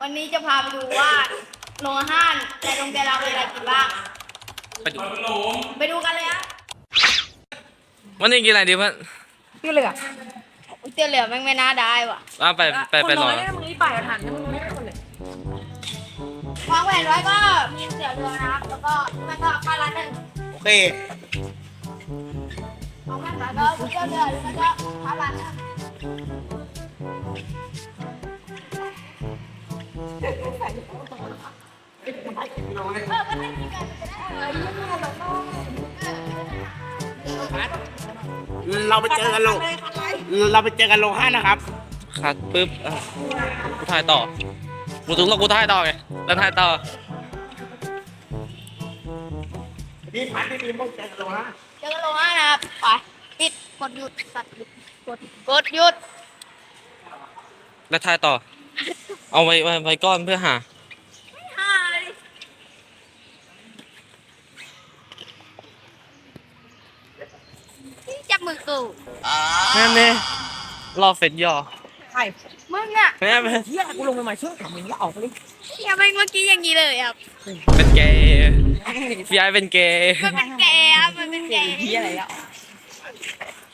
วันนี้จะพาไปดูว่าโรงอาหารในโรงเรียนเรามีอะไรกินบ้าง ไปดูไปดูกันเลยครับวันนี้กินอะไรดีเพื่อนพี่เหลือเตี๋ยวเหลือแม่งไม่น่าได้ว่ะอะไปไปไปคนรน้ออยนะมึงนี่ป่ายกระถานนะมึงไม่ได้คนเลยวางแผนไว้ก็มีเตี๋ยวเรือนะครับแล้วก็แล้วก็ข้าวร้านหนึ่งโอเควางแผนไว้ก็มีเตี๋ยวเรือแล้วก็ข้าวร้านหนึ่ง เออก็ได้กินกันจะได้เออยุ่งกันหรอกเนาะเออเราไปเจอกันโลงเราไปเจอกันโลห้านะครับคัดปุ๊บอะกูถ่ายต่อ กูถึงแล้วกูถ่ายต่อไง แล้วถ่ายต่อ พี่พันพี่พีมต้องเจอกันโลห้าเจอกันโรงอาหารนะครับไปปิดกดหยุดสัตว์หยุดกดกดหยุด แล้วถ่ายต่อ เอาไว้ไว้ไว้ก้อนเพื่อหาห้าเลยจับมือกูแม่เน่รอเฟซย่อใครมึงอะแม่เป็นเฮียกูลงไปใหม่ช่วยถามมึงอย่าออกไปเลยอย่าไปเมื่อกี้อย่างนี้เลยครับเป็นเกย์พี่ไอเป็นเกย์มันเป็นแกครับมันเป็นแกเฮียอะไรอะ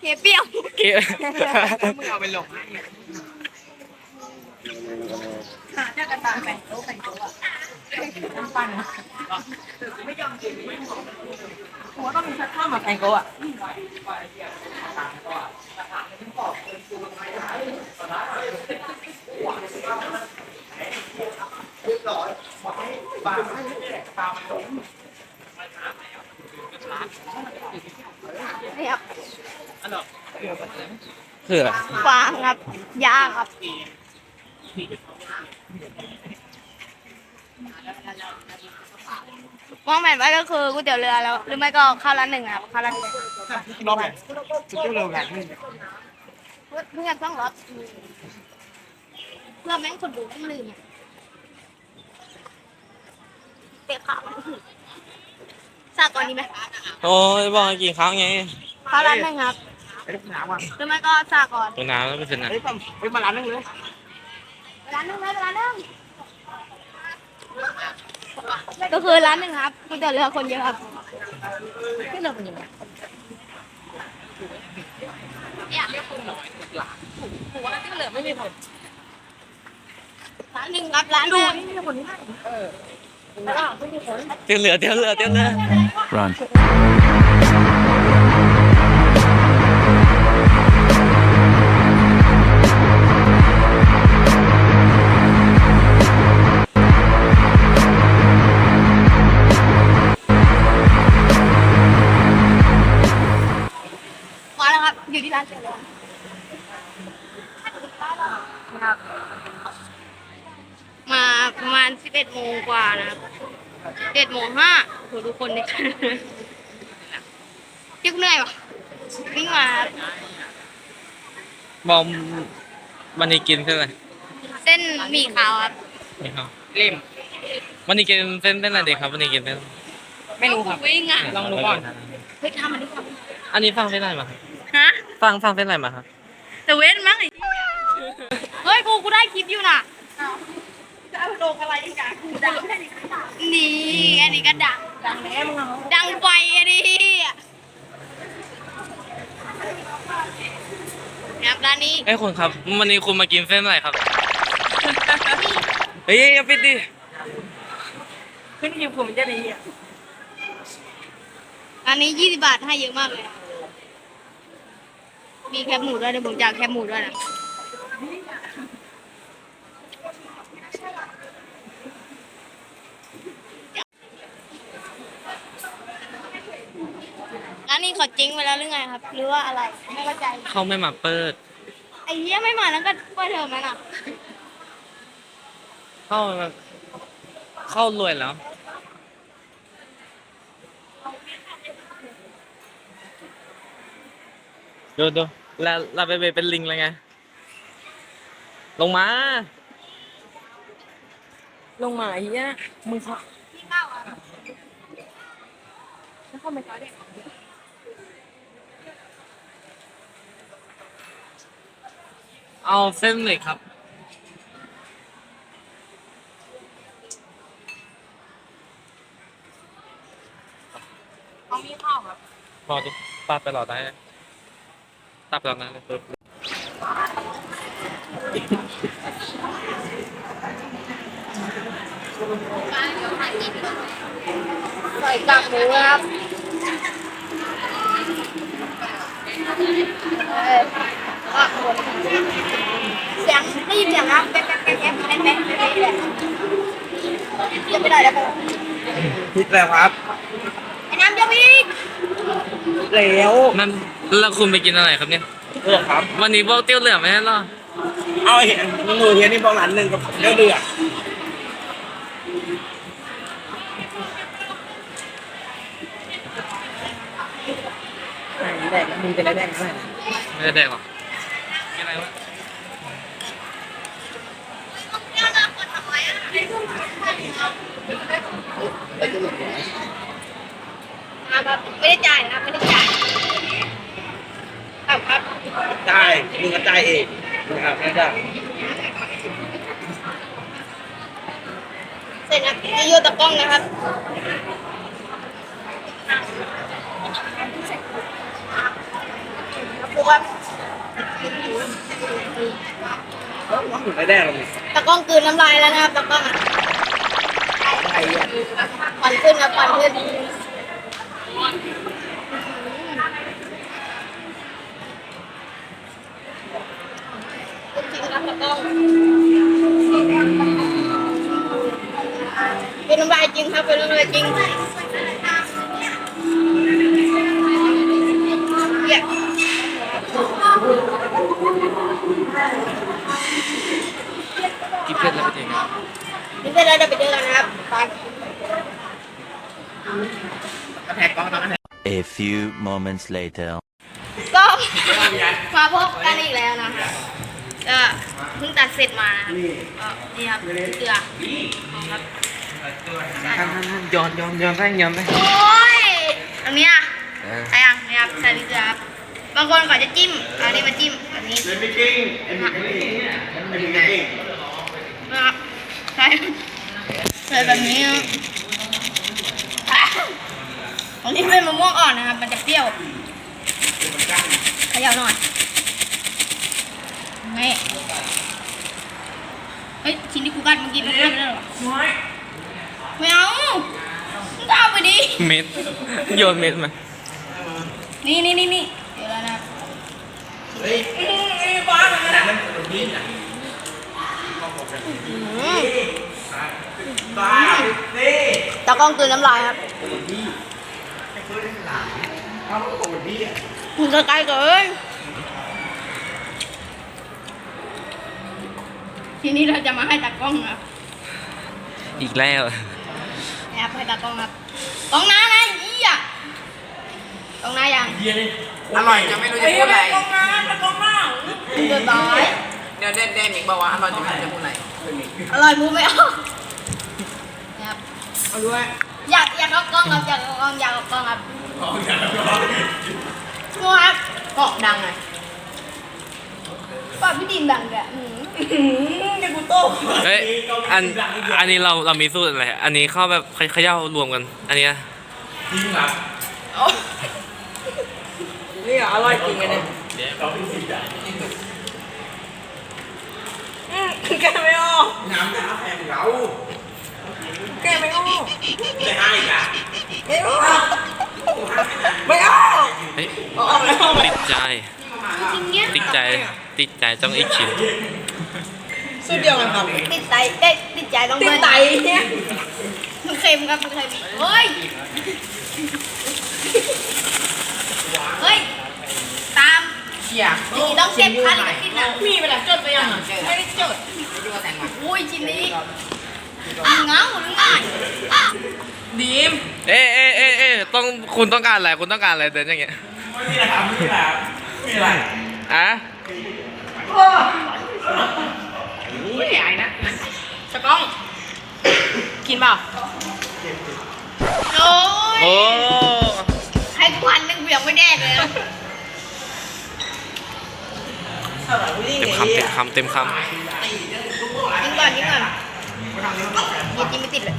เฮียเปรี้ยวเกย์มึงเอาไปลงหาเนี่ยกระตา แบ่งโต๊ะแบ่งโต๊ะอะน้ำปั้นไม่หัวต้องมีชัดข้าวมาแบ่งโต๊ะอะคืออะไรฟางครับยาครับ มองแผนไว้ก็คือก๋วยเตี๋ยวเรือแล้ว หรือไม่ก็ข้าวร้านหนึ่งครับข้าวร้านหนึ่งรอบไหนจุดเร็วกันเพื่อนต้องรถเพื่อแม่งคนดูไม่ลืมอะเตะขามันถึงซาก่อนดีไหมโอ้ยบอกให้กินข้าวไงข้าวร้านหนึ่งครับไอ้หนาวอะหรือไม่ก็ซากก่อนตัวน้ำแล้วไม่เป็นไรไอ้ปั๊มไอ้มาร้านนึงเลย ร้านหนึ่งไหมร้านหนึ่งก็คือร้านหนึ่งครับก๋วยเตี๋ยวเรือคนเยอะครับที่เราเป็นยังไงหัวที่เหลือไม่มีผลร้านหนึ่งครับร้านดูแรกนี่มีผลที่ไหนเออแล้วไม่มีผลเตี้ยเหลือเตี้ยเหลือเตี้ยเหลือ Run. บอมวันนี้กินเส้นอะไรเส้นหมี่ขาวครับนี่ครับเล่ม วันนี้กินเส้นเส้นอะไรดีครับวันนี้กินเส้นไม่รู้ครับ วิ่งอะลองดูก่อน เฮ้ยทำอันนี้ครับอันนี้ฟังเส้นอะไรมาครับฮะฟังฟังเส้นอะไรมาครับแต่เว้นมั้งไอ้เหี้ยเฮ้ยกูกูได้คลิปอยู่น่ะจะเอาลงอะไรอีกอะกูดังแค่นี้นี่อันนี้ก็ดัง ดังแน่มึงเอาดังไฟอะดิค รับร้านนี้เอ้ยคุณครับวันนี้คุณมากินเส้นอะไรครับ เฮ้ยอย่าปิดดิขึ้นยิมผมจะดีอะร้านนี้ยี่สิบบาทให้เยอะมากเลยอะมีแคบหมูด้วยเดี๋ยวผมจะเอาแคบหมูด้วยนะร้านนี้เขาจริงไปแล้วหรือไงครับ หรือว่าอะไรไม่เข้าใจ เขาไม่มาเปิดไอ้เหี้ยไม่มาแล้วก็เปิดเทอมแล้วน่ะเข้าเข้ารวยแล้วดูดูแล้วเราไปเป็นลิงเลยไง ลงมา ลงมาไอ้เหี้ยมึงเขาพี่เป้าอะแล้วเข้าไปเขาเด็ก เอาเส้นเล็กครับ เขามีข้าวครับรอดิป้าไปรอได้นะตับตอนนั้นเลยใส่กากหมูครับกากหมู เสียงได้ยินเสียงครับแป๊บแป๊บแป๊บแป๊บแป๊บแป๊บแป๊บแป๊บจะไปไหนแล้วปะพิษแล้วครับไอ้น้ำจะไปอีกแล้วนั่นแล้วคุณไปกินอะไรครับเนี่ย เออครับ วันนี้บอกเตี้ยวเหลือไหม่ใช่เหรอเอาเห็นมือเฮียนี่บอกหลานหนึ่งกับเดือดเดือดแดงมึงจะได้แดงเท่าไหร่ไม่ได้แดกหรอกกินอะไรวะ ครับไม่ได้จ่ายนะครับไม่ได้จ่ายครับครับได้มึงก็ได้เองนะครับไม่ได้เสร็จนะจะโยนตะกล้องนะครับครูครับมึงไม่ได้หรอกตะกล้องกลืนน้ำลายแล้วนะครับตะกล้องอะไอ้อะควันขึ้นครับควันขึ้นจริงครับตะกล้องเป็นน้ำลายจริงครับเป็นน้ำลายจริงเนี่ย กินเผ็ดแล้วไปจริงครับ นี่เป็นอะไรเดี๋ยวไปเจอกันนะครับไป กระแทกกล้องตอนนั้น A few moments later. ก็มาพบกันอีกแล้วนะคะก็เพิ่งตัดเสร็จมานะครับก็นี่ครับเกลือครับย้อนย้อนย้อนได้ย้อนได้โอ้ยตรงนี้อะใส่ยังนี่ครับใส่เกลือครับบางคนก็จะจิ้มอันนี้มาจิ้มแบบนี้ เป็นไม่จริงไอ้พี่ไม่จริงไอ้พี่ไม่จริงนะครับ ใส่ใส่แบบนี้ครับอันนี้เป็นมะม่วงอ่อนนะครับ มันจะเปรี้ยวเขย่าหน่อยนี่เฮ้ยชิ้นที่กูกัดเมื่อกี้มันกัดไม่ได้หรอไม่เอามึงก็เอาไปดิ เม็ด โยนเม็ดมา นี่นี่นี่นี่เดี๋ยวแล้วนะครับ ตากล้องกลืนน้ำลายครับมึงจะไกลเกินทีนี้เราจะมาให้ตากล้องนะครับอีกแล้วนะครับให้ตากล้องครับกล้องหน้านะยี่อะกล้องหน้ายังอร่อยจะไม่รู้จะพูดอะไรเรียบร้อย เดี๋ยวเด่นเด่นอีกบอกว่าอร่อยจะไม่รู้จะพูดอะไรอร่อยมูไม่ออกนะครับเอาด้วยอยากอยากเอากล้องครับอยากเอากล้องอยากเอากล้องครับงูครับเกาะดังไงปอดพี่ดินดังเลยอืมจะกูโต้เฮ้ยอันอันนี้เราเรามีสูตรอะไรอันนี้เข้าแบบเขย่ารวมกัน อันนี้นะนี่อร่อยจริงไงเนี่ย แกไม่ออกน้ำน้ำแข็งเราแกไม่ออกจะให้อะไม่ออกไม่ออกเฮ้ยออกแล้วติดใจจริงเนี้ยติดใจ ติดใจต้องอีกชิ้นสุดเดียวกันครับติดใจได้ติดใจต้องติดเบิ้ลไตเนี่ยมันเค็มครับมันเค็มเฮ้ยเฮ้ย ตาม อยากอย่างนี้ต้องเก็บค่าลิขสิทธิ์นะมีเวลาจดไปยังไม่ได้จดไปดูแต่งมา อุ้ยชิ้นนี้เงาหรือไงดีมเอ๊ะเอ๊ะเอ๊ะเอ๊ะต้องคุณต้องการอะไรคุณต้องการอะไรเดินอย่างเงี้ยไม่มีอะไรไม่มีอะไรไม่มีอะไรอะไม่ใหญ่นะสก้องกินเปล่าโอ้ยโอ้ให้ควันนึงเบี่ยงไม่แดกเลยเต็มคำเต็มคำเต็มคยิง ก่อนที่ก่อนยิบกินไม่ติดเลย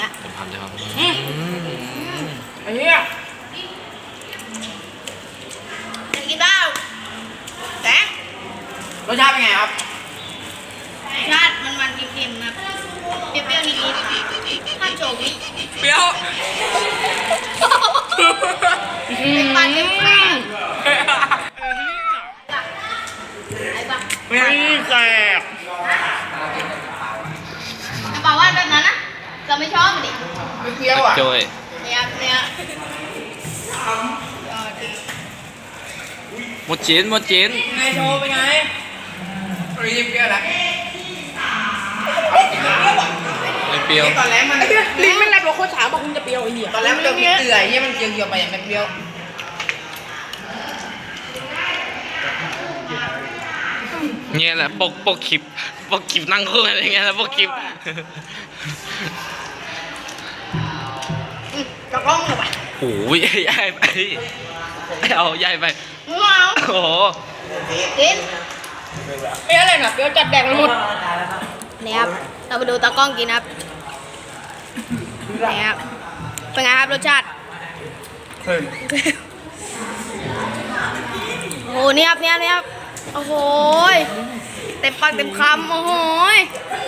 นะผมทำจะครับไอ้เนี้ยกินเปล่าแต่รสชาติเป็นไงครับชาติมันมันเค็มๆนะเปรี้ยวๆนิดๆถ้าโจกเปรี้ยวเป็นปลาเค็มๆ ไม่ชอบมันดิไม่เปรี้ยวอะโจยเนี่ยเนี่ยหมดจีนหมดจีนไงโชว์เป็นไงรีบเปรี้ยวแล้วไม่เปรี้ยวตอนแรกมันลิ้นมันแลบโลโคช้าบอกคุณจะเปรี้ยวไอ้เหี้ยตอนแรกมันจะมีเกลือไอ้เหี้ยมันเคี้ยวๆไปอย่างไม่เปรี้ยวเนี่ยแหละปกปกคลิปปกคลิปนั่งคู่กันอย่างเงี้ยแหละปกคลิป กระก้องเลยว่ะโอ้ยใหญ่ไปเอาใหญ่ไปมึงเอาโอ้โหกินเปรี้ยวอะไรนะเปรี้ยวจัดแดกไปหมดนี่ครับเราไปดูตากล้องกินครับนี่ครับเป็นไงครับรสชาติโอ้โหนี่ครับเนี่ยเนี่ยครับโอ้โหยเต็มปากเต็มคำโอ้โหย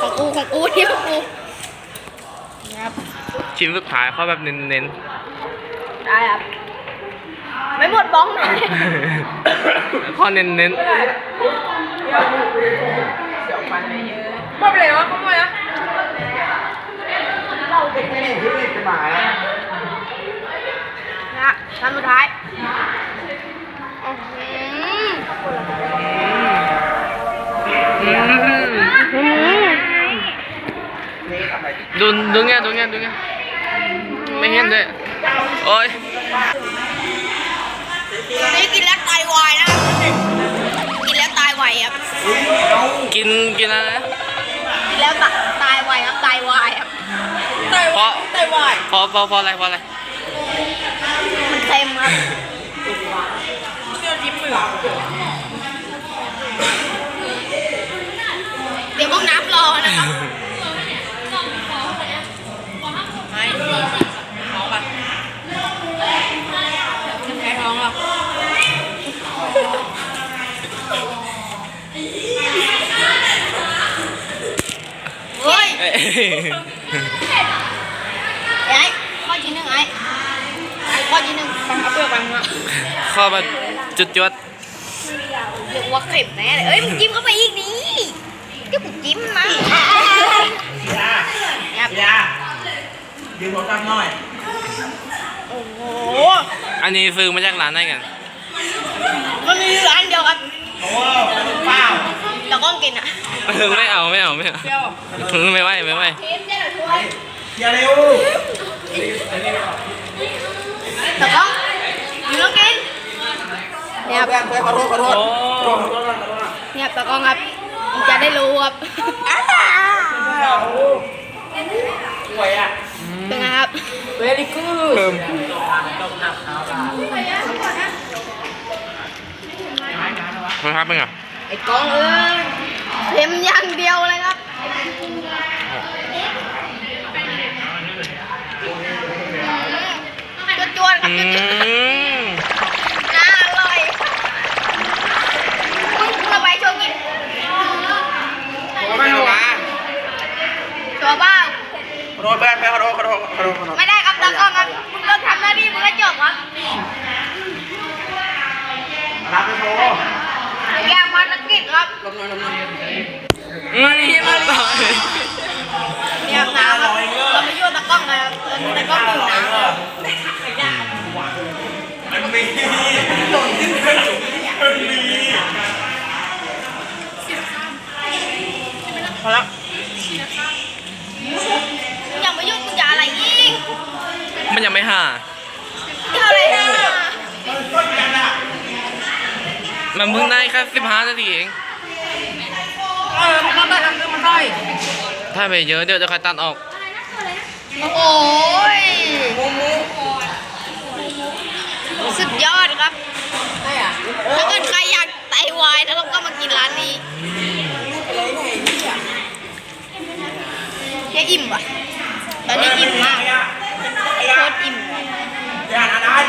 ของกูของกูเนี่ยของกูนี่ครับ ชิ้นสุดท้ายเขาแบบเน้นได้ครับ ไม่หมดบ้องเลยๆ ข้อเน้นหมดไปเลยวะเขาหมดแล้วนะคำสุดท้ายอื้อหือๆอืมดูดูเงี้ยดูเงี้ยดูเงี้ยไม่เห็นเลย โอ้ยนี่กินแล้วตายวายนะครับกินแล้วตายไวครับ กินกินอะไรนะกินแล้วตายไวครับตายวายครับไตเพราะไตวายเพราะเพราะเพราะอะไรเพราะอะไรมันเค็มครับเชื่อจิ้มมือเดี๋ยวพวกน้ำรอนะครับ ไม่ท้องปะแพ้ท้องหรอ เฮ้ย เอ้ย ไอ้ข้อที่หนึ่งไอ้ไอ้ข้อที่หนึ่งฟังเอาเปลือกฟังอะข้อแบบจุดจวดเรียกว่าเค็มแน่เลยเอ้ยมึงจิ้มเข้าไปอีกนี่เดี๋ยวผมจิ้มนะยาครับยายืมโทรศัพท์หน่อย โอ้โห อันนี้ซื้อมาจากร้านไหนกันมันมีร้านเดียวครับโอ้เปล่าแล้วก็กินอะ ไม่เอาไม่เอาไม่เอาเปรี้ยวไม่ไหวไม่ไหวอย่าเร็วแล้วก็อยู่แล้วกินเนี่ยครับแบนไปขอโทษขอโทษโอ้ขอโทษขอโทษขอโทษเนี่ยตะกล้องครับมึงจะได้รู้ครับสวยอะเป็นไงครับเวลี่กูดเพิ่มนะครับเป็นไงไอ้กล้องเอ้ย เค็มอย่างเดียวเลยครับจวดจวดๆครับ อื จวดๆ ม น่าอร่อยมึงระบายโชว์กิน ไม่รู้อะ ตัวบ้า ขอโทษแบนไปขอโทษขอโทษขอโทษขอโทษ ไม่ได้ครับตากล้องครับมึงเลิกทำหน้าที่มึงก็จบครับ รับไปโทร แยกภาร ลมหน่อยลมหน่อยมาลีมาลีเนี่ยน้ำเราเราไม่ยั่วตะก้องนะเราตะก้องอยู่น้ำเรามันมีหล่นขึ้นไปจุกมันมีพอแล้วยังไม่ยุ่งมึงจะอะไรอีกมันยังไม่ห่าอะไรห่ามันเพิ่งได้แค่สิบห้านาทีเอง ต้องได้ทำคือมันได้ถ้าไปเยอะเดี๋ยวจะใครตัดออก โอ้ยสุดยอดครับได้อะถ้าเกิดใครอยากไตวายนะครับก็มากินร้านนี้เจ๊อิ่มป่ะ ตอนนี้อิ่มมากโคตรอิ่มอย่านะนาย